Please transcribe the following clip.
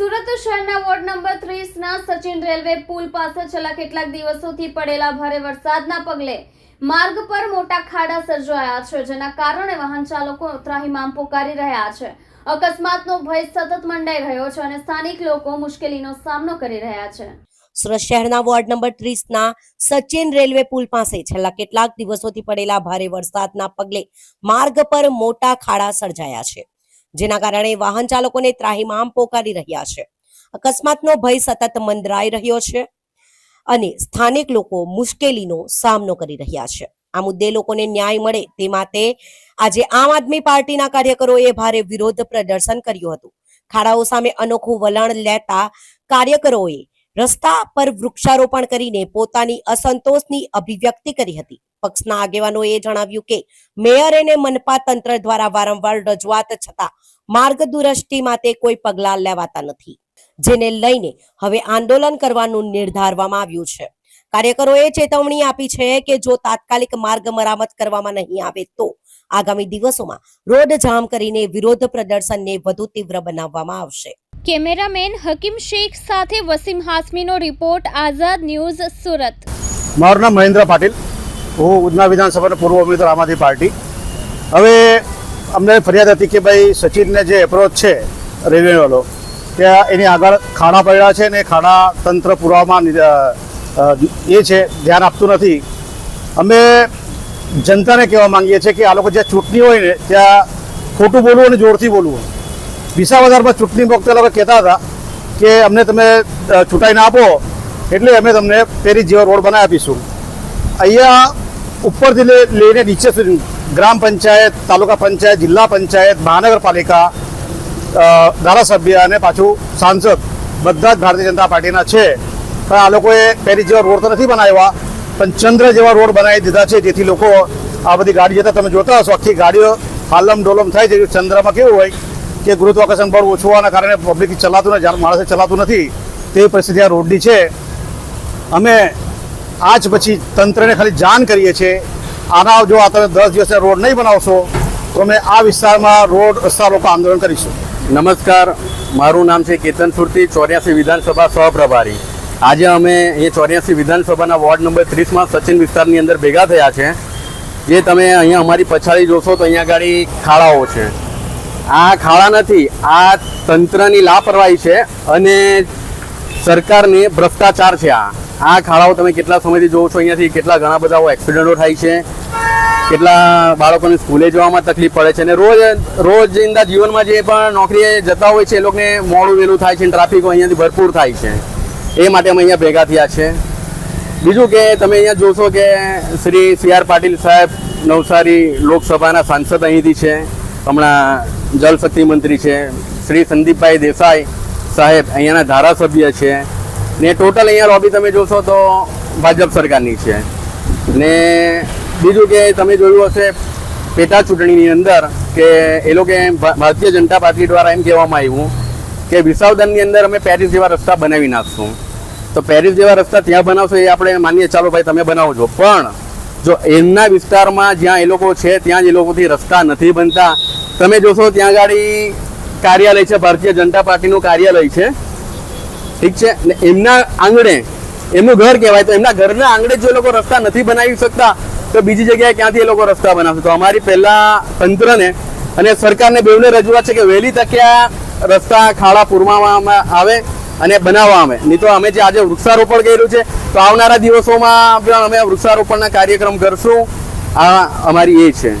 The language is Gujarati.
સુરત શહેરના વોર્ડ નંબર ત્રીસના સચિન રેલવે પુલ પાસે છેલ્લા કેટલાક દિવસોથી પડેલા ભારે વરસાદના પગલે માર્ગ પર મોટા ખાડા સર્જાયા છે, જેના કારણે વાહન ચાલકો ત્રાહિમામ પોકારી રહ્યા છે. અકસ્માતનો ભય સતત મંડાઈ રહ્યો છે અને સ્થાનિક લોકો મુશ્કેલીનો સામનો કરી રહ્યા છે. સુરત શહેરના વોર્ડ નંબર ત્રીસના સચિન રેલવે પુલ પાસે છેલ્લા કેટલાક દિવસોથી પડેલા ભારે વરસાદના પગલે માર્ગ પર મોટા ખાડા સર્જાયા છે. જેના કારણે વાહન ચાલકોને ત્રાહિમામ પોકારી રહ્યા છે. અકસ્માતનો ભય સતત મંદરાઈ રહ્યો છે અને સ્થાનિક લોકો મુશ્કેલીનો સામનો કરી રહ્યા છે. આ મુદ્દે લોકોને ન્યાય મળે તે માટે આજે આમ આદમી પાર્ટીના કાર્યકરોએ ભારે વિરોધ પ્રદર્શન કર્યું હતું. ખાડાઓ સામે અનોખું વલણ લેતા કાર્યકરોએ રસ્તા પર વૃક્ષારોપણ કરીને પોતાની અસંતોષની અભિવ્યક્તિ કરી હતી. પક્ષના આગેવાનોએ જણાવ્યું કે, મેયર અને મનપા તંત્ર દ્વારા વારંવાર રજૂઆત છતાં માર્ગ દુરસ્તી માટે કોઈ પગલાં લેવાતા નથી, જેને લઈને હવે આંદોલન કરવાનું નિર્ધારવામાં આવ્યું છે. કાર્યકરોએ ચેતવણી આપી છે કે જો તાત્કાલિક માર્ગ મરામત કરવામાં નહીં આવે તો આગામી દિવસોમાં રોડ જામ કરીને વિરોધ પ્રદર્શનને વધુ તીવ્ર બનાવવામાં આવશે. કેમેરામેન હકીમ શેખ સાથે વસીમ હાસમીનો રિપોર્ટ, આઝાદ ન્યૂઝ, સુરત. મારું નામ મહેન્દ્ર પાટીલ. હું ઉધના વિધાનસભાનો પૂર્વ ઉમેદવાર આમ આદમી પાર્ટી. હવે અમને ફરિયાદ હતી કે ભાઈ સચિનને જે એપ્રોચ છે રેલવેવાળો ત્યાં એની આગળ ખાડા પડ્યા છે ને ખાડા તંત્ર પુરાવામાં એ છે, ધ્યાન આપતું નથી. અમે જનતાને કહેવા માંગીએ છીએ કે આ લોકો જ્યાં ચૂંટણી હોય ને, ત્યાં ખોટું બોલવું અને જોરથી બોલવું. વિસાવદરમાં ચૂંટણી વખતે લોકો કહેતા હતા કે અમને તમે અ, ચૂંટાઈને આપો એટલે અમે તમને પેરી જેવા રોડ બનાવી આપીશું. અહીંયા ઉપરથી લઈને નીચે સુધી ગ્રામ પંચાયત તાલુકા પંચાયત જિલ્લા પંચાયત મહાનગરપાલિકા ધારાસભ્ય અને પાછું સાંસદ બધા જ ભારતીય જનતા પાર્ટીના છે. પણ આ લોકોએ પેરી જેવા રોડ તો નથી બનાવ્યા પણ ચંદ્ર જેવા રોડ બનાવી દીધા છે જેથી લોકો આ બધી ગાડી જતા તમે જોતા હશો આખી ગાડીઓ હાલમ ડોલમ થાય છે ચંદ્રમાં કેવું હોય કે ગુરુત્વાકર્ષણ બળ ઓછું હોવાના કારણે પબ્લિક ચલાતું જ્યારે માણસે ચલાતું નથી, તેવી પરિસ્થિતિ આ રોડની છે. અમે આજ પછી તંત્રને ખાલી જાણ કરીએ છીએ, આના જો આ તમે દસ દિવસે રોડ નહીં બનાવશો, તો અમે આ વિસ્તારમાં રોડ રસ્તા રોકો આંદોલન કરીશું. નમસ્કાર, મારું નામ છે કેતન સુરતી, ચોર્યાસી વિધાનસભા સહપ્રભારી. આજે અમે એ ચોર્યાસી વિધાનસભાના વોર્ડ નંબર ત્રીસમાં સચિન વિસ્તારની અંદર ભેગા થયા છે. જે તમે અહીંયા અમારી પછાડી જોશો તો અહીંયા ગાડી ખાડાઓ છે. આ ખાડા નથી, આ તંત્રની લાપરવાહી છે અને સરકારની ભ્રષ્ટાચાર છે આ. આ ખાડાઓ તમે કેટલા સમયથી જોવો છો અહીંયાથી, કેટલા ઘણા બધા એક્સિડન્ટો થાય છે, કેટલા બાળકોને સ્કૂલે જવામાં તકલીફ પડે છે અને રોજ, રોજિંદા જીવનમાં જે પણ નોકરીએ જતા હોય છે, એ લોકોને મોડું વહેલું થાય છે ટ્રાફિક અહીંયાથી ભરપૂર થાય છે. એ માટે અમે અહીંયા ભેગા થયા છે. બીજું કે તમે અહીંયા જોશો કે શ્રી સી આર પાટીલ સાહેબ નવસારી લોકસભાના સાંસદ અહીંથી છે. હમણાં જલશક્તિ મંત્રી છે, શ્રી સંદીપભાઈ દેસાઈ સાહેબ અહીંયાના ધારાસભ્ય છે ને ટોટલ અહીંયા લોબી તમે જોશો તો ભાજપ સરકારની છે. ને બીજું કે તમે જોયું હશે પેટા ચૂંટણીની અંદર કે એ લોકો ભારતીય જનતા પાર્ટી દ્વારા એમ કહેવામાં આવ્યું કે વિસાવદનની અંદર અમે પેરિસ જેવા રસ્તા બનાવી નાખશું. તો પેરિસ જેવા રસ્તા ત્યાં બનાવશો એ આપણે માનીએ, ચાલો ભાઈ તમે બનાવજો. પણ જો એમના વિસ્તારમાં જ્યાં એ લોકો છે, ત્યાં જ એ લોકોથી રસ્તા નથી બનતા તમે જોશો ત્યાં ગાડી કાર્યાલય છે, ભારતીય જનતા પાર્ટીનું કાર્યાલય છે. ઠીક છે? ને એમના આંગણે, એમનું ઘર કહેવાય તો એમના ઘરના આંગણે જો લોકો રસ્તા નથી બનાવી શકતા, તો બીજી જગ્યાએ ક્યાંથી એ લોકો રસ્તા બનાવશે? તો અમારી પહેલા તંત્રને અને સરકારને બેવને રજૂઆત છે કે વહેલી તકે આ રસ્તા ખાડા પૂરવામાં આવે અને બનાવવા અમે નહીં તો અમે જે આજે વૃક્ષારોપણ કર્યું છે, તો આવનારા દિવસોમાં પણ અમે વૃક્ષારોપણના કાર્યક્રમ કરશું. આ અમારી એ છે.